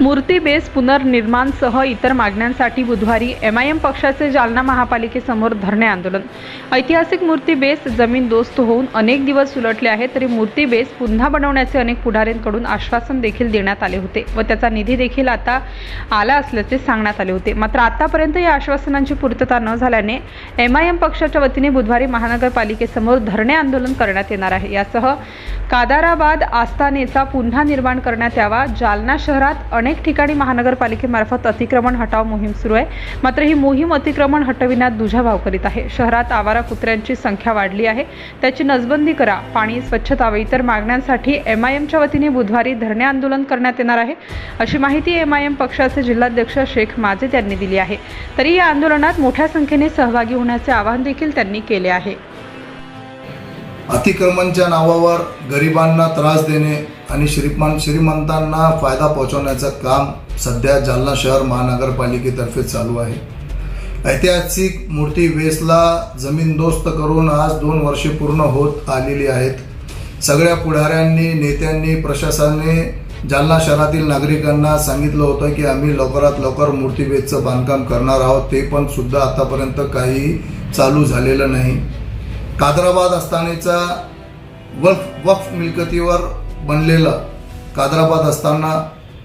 मूर्ती बेस पुनर्निर्माणसह इतर मागण्यांसाठी बुधवारी एम आय एम पक्षाचे जालना महापालिकेसमोर धरणे आंदोलन. ऐतिहासिक मूर्ती बेस जमीन दोस्त होऊन अनेक दिवस उलटले आहेत तरी मूर्ती बेस पुन्हा बनवण्याचे अनेक पुढाऱ्यांकडून आश्वासन देखील देण्यात आले होते व त्याचा निधी देखील आता आला असल्याचे सांगण्यात आले होते. मात्र आतापर्यंत या आश्वासनांची पूर्तता न झाल्याने एम आय एम पक्षाच्या वतीने बुधवारी महानगरपालिकेसमोर धरणे आंदोलन करण्यात येणार आहे. यासह कादाराबाद आस्थानेचा पुन्हा निर्माण करण्यात यावा. जालना शहरात अनेक ठिकाणी महानगरपालिकेमार्फत अतिक्रमण हटाव मोहीम सुरू आहे. मात्र ही मोहीम अतिक्रमण हटविण्यात दुजाभाव करीत आहे. शहरात आवारा कुत्र्यांची संख्या वाढली आहे. त्याची नसबंदी करा. पाणी स्वच्छता व इतर मागण्यांसाठी एम आय एमच्या वतीने बुधवारी धरणे आंदोलन करण्यात येणार आहे. अशी माहिती एम आय एम पक्षाचे जिल्हाध्यक्ष शेख माजिद यांनी दिली आहे. तरी या आंदोलनात मोठ्या संख्येने सहभागी होण्याचे आवाहन देखील त्यांनी केले आहे. अतिक्रमणच्या नावावर गरिबांना त्रास देणे आणि श्रीमान श्रीमंतांना फायदा पोहोचवण्याचं काम सध्या जालना शहर महानगरपालिकेतर्फे चालू आहे. ऐतिहासिक मूर्ती वेसला जमीनदोस्त करून आज दोन वर्षे पूर्ण होत आलेली आहेत. सगळ्या पुढाऱ्यांनी नेत्यांनी प्रशासनाने जालना शहरातील नागरिकांना सांगितलं होतं की आम्ही लवकरात लवकर मूर्तीवेदचं बांधकाम करणार आहोत. ते पण सुद्धा आतापर्यंत काही चालू झालेलं नाही. कादराबाद असतानेचा वक्फ वक्फ मिलकतीवर बनलेलं कादराबाद असताना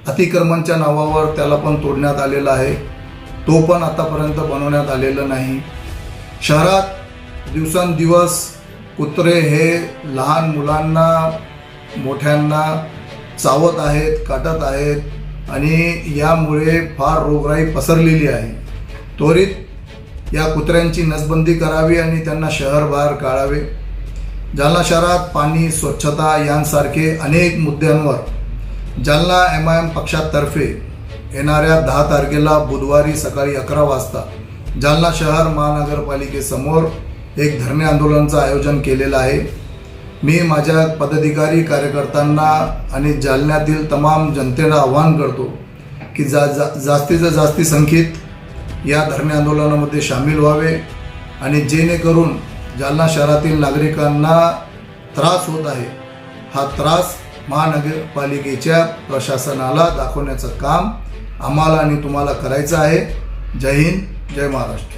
अतिक्रमणच्या नावावर त्याला पण तोडण्यात आलेला आहे. तो पण आतापर्यंत बनवण्यात आलेलं नाही. शहरात दिवसेंदिवस कुत्रे हे लहान मुलांना मोठ्यांना चावत आहेत काटत आहेत आणि यामुळे फार रोगराई पसरलेली आहे. त्वरित या कुत्र्यांची नसबंदी करावी आणि त्यांना शहर बाहेर काढावे. जालना शहरात पाणी स्वच्छता यांसारखे अनेक मुद्द्यांवर जालना एम आय एम पक्षातर्फे येणाऱ्या दहा तारखेला बुधवारी सकाळी अकरा वाजता जालना शहर महानगरपालिकेसमोर एक धरणे आंदोलनाचं आयोजन केलेलं आहे. मी माझ्या पदाधिकारी कार्यकर्त्यांना आणि जालन्यातील तमाम जनतेला आवाहन करतो की जा जा जास्तीत जास्ती संख्येत या धरणे आंदोलनामध्ये सामील व्हावे आणि जेणेकरून जालना शहरातील नागरिकांना त्रास होत आहे हा त्रास महानगरपालिकेच्या प्रशासनाला दाखवण्याचं काम आम्हाला आणि तुम्हाला करायचं आहे. जय हिंद जय महाराष्ट्र.